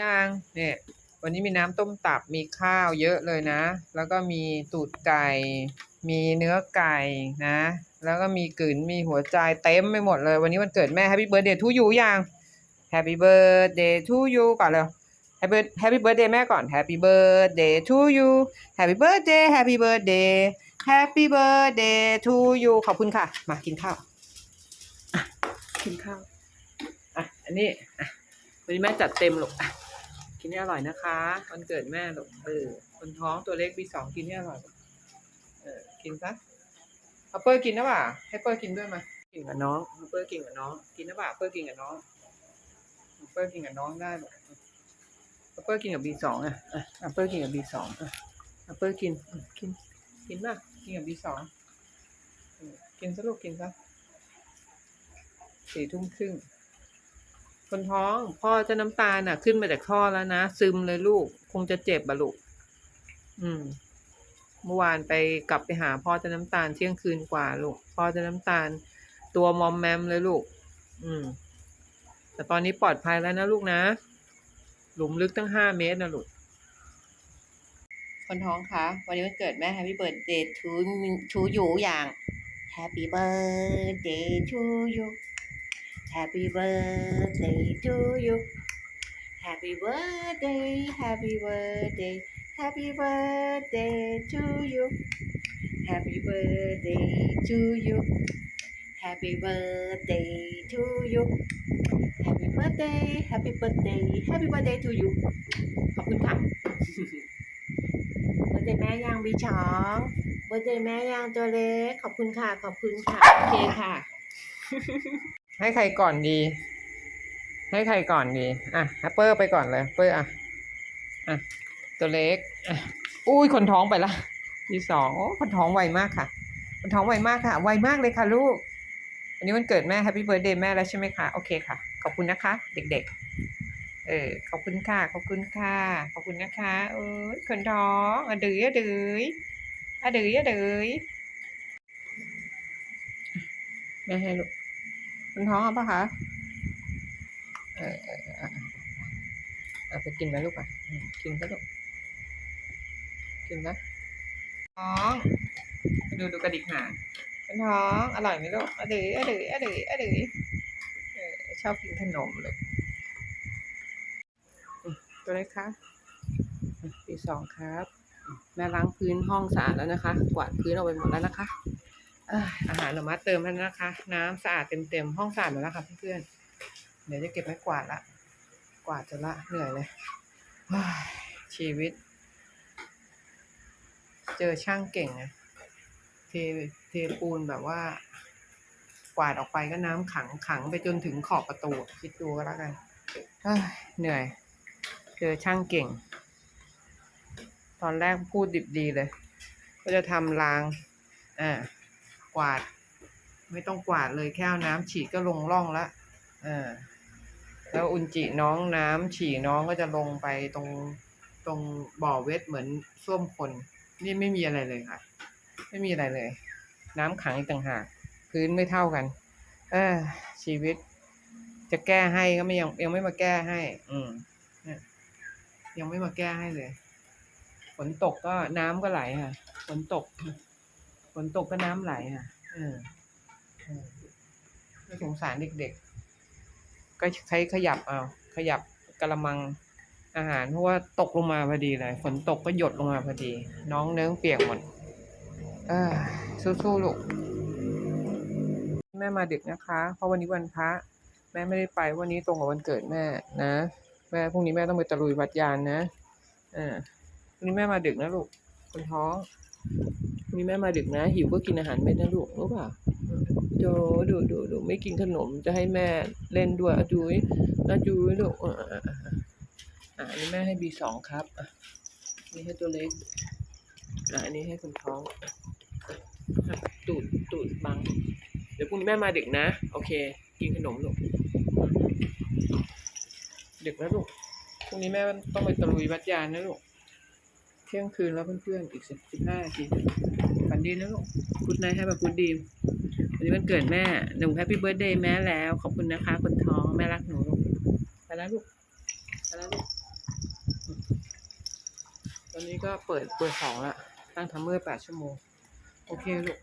ยังเนี่ยวันนี้มีน้ำต้มตับมีข้าวเยอะเลยนะ แล้วก็มีตูดไก่ มีเนื้อไก่นะ แล้วก็มีกลืนมีหัวใจเต็มไปหมดเลย วันนี้วันเกิดแม่ Happy Birthday to you ยัง Happy Birthday to you ก่อนเลย Happy Happy Birthday แม่ก่อน Happy Birthday to you Happy Birthday Happy Birthday Happy Birthday to you ขอบคุณค่ะ มากินข้าวอะกินข้าวอะอันนี้อะวันนี้แม่จัดเต็มลูกอะ กินให้อร่อยนะคะวันเกิดแม่ลูกเออคนท้องตัวเล็กปีสองกินให้อร่อยเออกินซะเอาเปิ้ลกินนะป่ะให้เปิ้ลกินด้วยมากินกับน้องเอาเปิ้ลกินกับน้อง กินนะป่ะเปิ้ลกินกับน้องเอาเปิ้ลกินกับน้องได้ลูกเอาเปิ้ลกินกับบีสองอะเอาเปิ้ลกินกับบีสองอะเอาเปิ้ลกินกินกินป่ะกินกับบีสองกินซะลูกกินซะสี่ทุ่มครึ่ง คนท้องพ่อเจะน้ำตาลน่ะ ขึ้นมาจากท่อแล้วนะซึมเลยลูก คงจะเจ็บอะลูกอืม เมื่อวานไปกลับไปหาพ่อเจะน้ำตาลเที่ยงคืนกว่าลูกพ่อเจะน้ำตาล ตัวมอมแมมเลยลูก อืม แต่ตอนนี้ปลอดภัยแล้วนะลูกนะ หลุมลึกตั้งห้าเมตรนะลูกคนท้องคะวันนี้วันเกิดแม่ Happy Birthday to to you อย่าง Happy Birthday to you Happy birthday to you Happy birthday Happy birthday Happy birthday to you Happy birthday to you Happy birthday to you Happy birthday Happy birthday Happy birthday to you ขอบคุณค่ะ เบอร์เดย์แม่ยังบีชองเบอร์เดย์แม่ยังตัวเล็ก ขอบคุณค่ะ ขอบคุณค่ะ โอเคค่ะ ให้ใครก่อนดี ให้ใครก่อนดี อะแอปเปอร์ไปก่อนเลยเปอร์อะ อะ ตัวเล็กอะอุ้ยคนท้องไปละที่สองโอ้คนท้องไวมากค่ะ คนท้องไวมากค่ะ ไวมากเลยค่ะลูก วันนี้วันเกิดแม่แฮปปี้เบิร์ดเดย์แม่แล้วใช่ไหมคะ โอเคค่ะ ขอบคุณนะคะ เด็กๆ เออ ขอบคุณค่ะ ขอบคุณค่ะ ขอบคุณนะคะ เออคนท้องอะดื้ออะดื้ออะดื้ออะดื้อแม่ให้ลูก คนท้องเอาปะคะเออเออเออเอาเอาไปกินไหมลูกอะอืมกินซะลูกกินซะท้องดูดูกระดิกหางคนท้องอร่อยไหมลูกอะดื้ออะดื้ออะดื้ออะดื้อเออชอบกินขนมเลยอืมตัวเล็กคะอะปีสองครับแม่ล้างพื้นห้องสะอาดแล้วนะคะ กวาดพื้นออกไปหมดแล้วนะคะเอาหารเรามาเติมแล้วนะคะ น้ำสะอาดเต็มๆห้องสะอาดหมดแล้วค่ะเพื่อนๆเดี๋ยวจะเก็บไม้กวาดละ กวาดจะละเหนื่อยเลยชีวิต เจอช่างเก่งนะเทเทปูนแบบว่า กวาดออกไปก็น้ำขังขังไปจนถึงขอบประตูคิดดูก็แล้วกันเหนื่อย เจอช่างเก่ง ตอนแรกพูดดิบดีเลย ก็จะทำราง อ่า วาด ไม่ต้องกวาดเลยแค่น้ำฉีดก็ลงร่องละอ่าแล้วอุนจิน้องน้ำฉี่น้องก็จะลงไปตรงตรงบ่อเวทเหมือนส้วมคน นี่ไม่มีอะไรเลยค่ะ ไม่มีอะไรเลย น้ำขังอีกต่างหากพื้นไม่เท่ากัน เออ ชีวิต จะแก้ให้ก็ไม่ยังยังไม่มาแก้ให้ อืมเนี่ยยังไม่มาแก้ให้เลยฝนตกก็น้ำก็ไหลค่ะฝนตก นตกก็น้ำไหลค่ะเออเออก็สงสารเด็กๆ ก็ใช้ขยับเอาขยับกระมังอาหารเพราะว่าตกลงมาพอดีเลยฝนตกก็หยดลงมาพอดี น้องเนื้อเปียกหมดเออสู้ๆลูกแม่มาดึกนะคะ เพราะวันนี้วันพระแม่ไม่ได้ไปวันนี้ตรงกับวันเกิดแม่นะแม่พรุ่งนี้แม่ต้องไปตะลุยวัดยานนะเออวันนี้แม่มาดึกนะลูกคนท้อง วันนี้แม่มาดึกนะ หิวก็กินอาหารเม็ดนะลูกรู้เปล่าอืมโจดูดูดูไม่กินขนมจะให้แม่เล่นด้วยอจุ้ยนะจุ้ยลูกอ่าอ่านนี้แม่ให้บีสองครับนี่ให้ตัวเล็กอ่าอันนี้ให้คนท้องอะตูดตูดบัง เดี๋ยวพรุ่งนี้แม่มาดึกนะ โอเค กินขนมลูกดึกแล้วลูกพรุ่งนี้แม่ต้องไปตะลุยวัดยานนะลูก เที่ยงคืนแล้วเพื่อนๆ อีกสิบสิบห้าทีฝันดีนะลูกคุณนายให้มบคุณดีวันนี้มันเกิดแม่ หนูแฮปปี้เบิร์ดเดย์แม่แล้ว ขอบคุณนะคะคนท้องแม่รักหนูลูกไปแล้วลูกไปแล้วลูกตอนนี้ก็เปิดเปิดของละตั้งทำเมื่อแปดชั่วโมง โอเคลูก